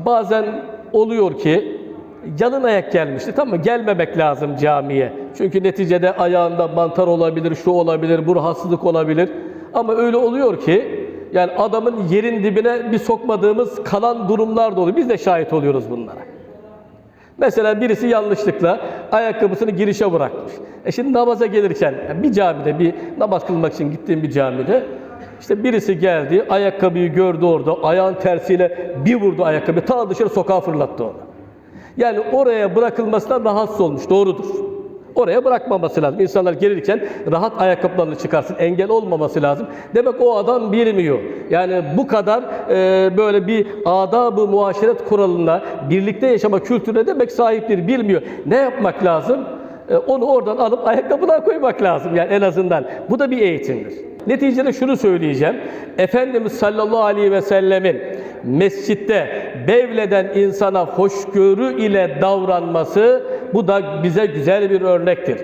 Bazen oluyor ki yalın ayak gelmişti tamam mı? Gelmemek lazım camiye. Çünkü neticede ayağında mantar olabilir, şu olabilir, bu rahatsızlık olabilir. Ama öyle oluyor ki yani adamın yerin dibine bir sokmadığımız kalan durumlar da oluyor. Biz de şahit oluyoruz bunlara. Mesela birisi yanlışlıkla ayakkabısını girişe bırakmış. E şimdi namaza gelirken bir camide bir namaz kılmak için gittiğim bir camide işte birisi geldi, ayakkabıyı gördü orada, ayağın tersiyle bir vurdu ayakkabı, ta dışarı sokağa fırlattı onu. Yani oraya bırakılmasından rahatsız olmuş, doğrudur. Oraya bırakmaması lazım. İnsanlar gelirken rahat ayakkabılarını çıkarsın, engel olmaması lazım. Demek o adam bilmiyor. Yani bu kadar e, böyle bir adab-ı muaşeret kuralına, birlikte yaşama kültürüne demek sahiptir, bilmiyor. Ne yapmak lazım? E, onu oradan alıp ayakkabına koymak lazım yani en azından. Bu da bir eğitimdir. Neticede şunu söyleyeceğim. Efendimiz sallallahu aleyhi ve sellemin mescitte bevleden insana hoşgörü ile davranması bu da bize güzel bir örnektir.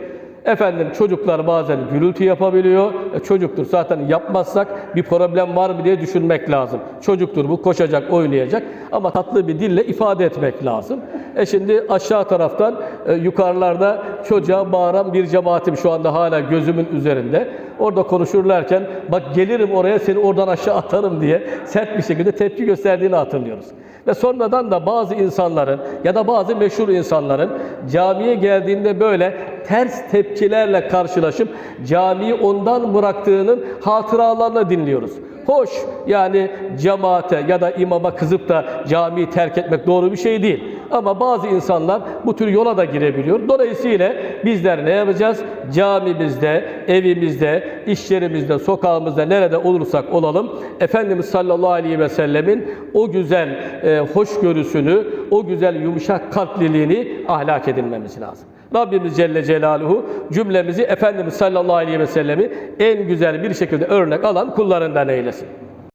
Efendim çocuklar bazen gürültü yapabiliyor. E, çocuktur zaten yapmazsak bir problem var mı diye düşünmek lazım. Çocuktur bu koşacak, oynayacak ama tatlı bir dille ifade etmek lazım. E şimdi aşağı taraftan e, yukarılarda çocuğa bağıran bir cemaatim şu anda hala gözümün üzerinde. Orada konuşurlarken bak gelirim oraya seni oradan aşağı atarım diye sert bir şekilde tepki gösterdiğini hatırlıyoruz. Ve sonradan da bazı insanların ya da bazı meşhur insanların camiye geldiğinde böyle ters tepkilerle karşılaşıp camiyi ondan bıraktığının hatıralarını dinliyoruz. Hoş yani cemaate ya da imama kızıp da camiyi terk etmek doğru bir şey değil. Ama bazı insanlar bu tür yola da girebiliyor. Dolayısıyla bizler ne yapacağız? Camimizde, evimizde, iş yerimizde, sokağımızda nerede olursak olalım Efendimiz sallallahu aleyhi ve sellemin o güzel e, hoşgörüsünü, o güzel yumuşak kalpliliğini ahlak edinmemiz lazım. Rabbimiz Celle Celaluhu cümlemizi Efendimiz sallallahu aleyhi ve sellemi en güzel bir şekilde örnek alan kullarından eylesin.